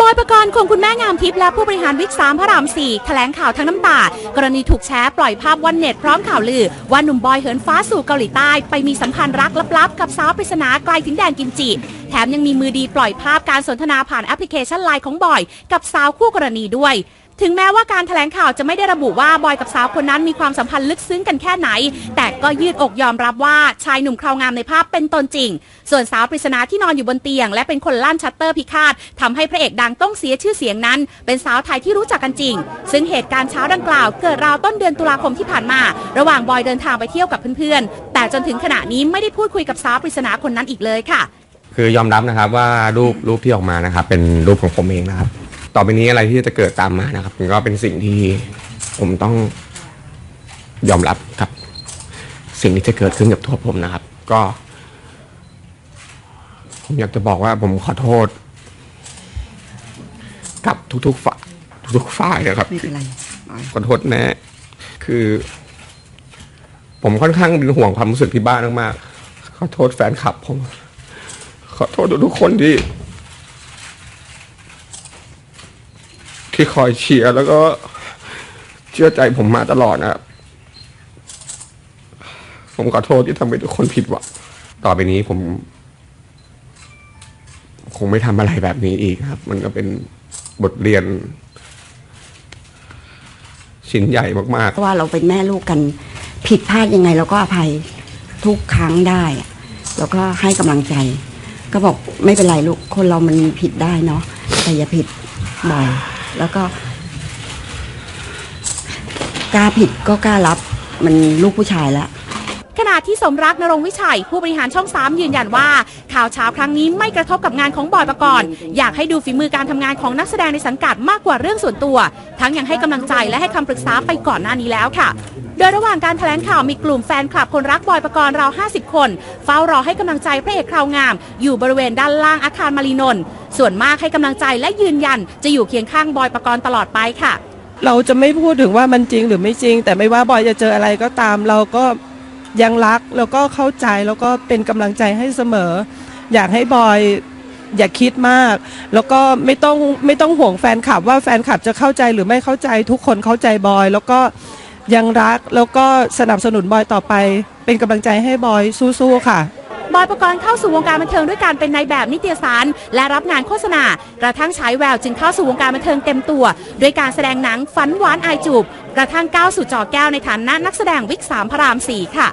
บอยประกรณ์คงคุณแม่งามทิพย์และผู้บริหารวิกสามพระรามสี่แถลงข่าวทั้งน้ำตากรณีถูกแชร์ปล่อยภาพวันเน็ตพร้อมข่าวลือ ว่าหนุ่มบอยเหินฟ้าสู่เกาหลีใต้ไปมีสัมพันธ์รักลับๆ กับสาวปริศนาไกลถึงแดนกิมจิ แถมยังมีมือดีปล่อยภาพการสนทนาผ่านแอปพลิเคชันไลน์ของบอย กับสาวคู่กรณีด้วย ถึงแม้ว่าการแถลงข่าวจะไม่ได้ระบุว่าบอยกับสาวคนนั้นมีความสัมพันธ์ลึกซึ้งกันแค่ไหน แต่ก็ยืดอกยอมรับว่าชายหนุ่มคราวงามในภาพเป็นตนจริง ส่วนสาวปริศนาที่นอนอยู่บนเตียง และเป็นคนลั่นชัตเตอร์พิฆาตทำให้พระเอกดังต้องเสียชื่อเสียงนั้น เป็นสาวไทยที่รู้จักกันจริง ซึ่งเหตุการณ์เช้าดังกล่าว เกิดราวต้นเดือนตุลาคมที่ผ่านมา ระหว่างบอยเดินทางไปเที่ยวกับเพื่อนๆ แต่จนถึงขณะนี้ไม่ได้พูดคุยกับสาวปริศนาคนนั้นอีกเลยค่ะ คือยอมรับนะครับว่ารูปรูปที่ออกมานะครับเป็นรูปของผมเองนะครับ ต่อไปนี้อะไรที่จะเกิดตามมานะครับมันก็เป็นสิ่งที่ผมต้องยอมรับครับ สิ่งที่จะเกิดขึ้นกับตัวผมนะครับ ก็ ผมอยากจะบอกว่าผมขอโทษ กับทุกๆฝ่ายทุกๆฝ่ายนะครับ ไม่เป็นไรบอยขอโทษแม่คือ ผมค่อนข้างเป็นห่วงความรู้สึกที่บ้านมากๆขอโทษแฟนคลับผม ขอโทษทุกๆคนที่ ที่คอยเชียร์แล้วก็เชื่อใจผมมาตลอดนะครับ ผมขอโทษที่ทำให้ทุกคนผิดหวังต่อไปนี้ผม คงไม่ทำอะไรแบบนี้อีกครับ มันก็เป็นบทเรียน ชิ้นใหญ่มากเพราะว่าเราเป็นแม่ลูกกัน ผิดพลาดยังไงเราก็อภัยทุกครั้งได้อะแล้วก็ให้กำลังใจ ก็บอกไม่เป็นไรลูกคนเรามันผิดได้เนาะแต่อย่าผิดบ่อย แล้วก็กล้าผิดก็กล้ารับมันลูกผู้ชายแล้วขณะที่สมรักนรงค์วิชัย ผู้บริหารช่อง 3 ยืนยันว่า ข่าวเช้าครั้งนี้ไม่กระทบกับงานของบอยประกรณ์อยากให้ดูฝีมือการทำงานของนักแสดงในสังกัดมากกว่าเรื่องส่วนตัว ทั้งยังให้กำลังใจและให้คำปรึกษาไปก่อนหน้านี้แล้วค่ะ โดยระหว่างการแถลงข่าวมีกลุ่มแฟนคลับคนรักบอยประกรณ์ราว 50 คน เฝ้ารอให้กำลังใจพระเอกคราวงาม อยู่บริเวณด้านล่างอาคารมารีนนท์ส่วนมากให้กำลังใจและยืนยัน จะอยู่เคียงข้างบอยประกรณ์ตลอดไปค่ะ เราจะไม่พูดถึงว่ามันจริงหรือไม่จริง แต่ไม่ว่าบอยจะเจออะไรก็ตาม เราก็ยังรักแล้วก็เข้าใจแล้วก็เป็นกำลังใจให้เสมอ อยากให้บอยอย่าคิดมาก แล้วก็ไม่ต้องไม่ต้องห่วงแฟนคลับว่าแฟนคลับจะเข้าใจหรือไม่เข้าใจทุกคนเข้าใจบอย แล้วก็ ยังรักแล้วก็สนับสนุนบอยต่อไป เป็นกำลังใจให้บอยสู้ๆค่ะ บอยประกรณ์เข้าสู่วงการบันเทิงด้วยการเป็นนายแบบนิตยสาร และรับงานโฆษณากระทั่งฉายแววจึงเข้าสู่วงการบันเทิงเต็มตัวด้วยการแสดงหนังฝันหวานอายจูบกระทั่งก้าวสู่จอแก้วในฐานะนักแสดงวิกสามพระรามสี่ค่ะ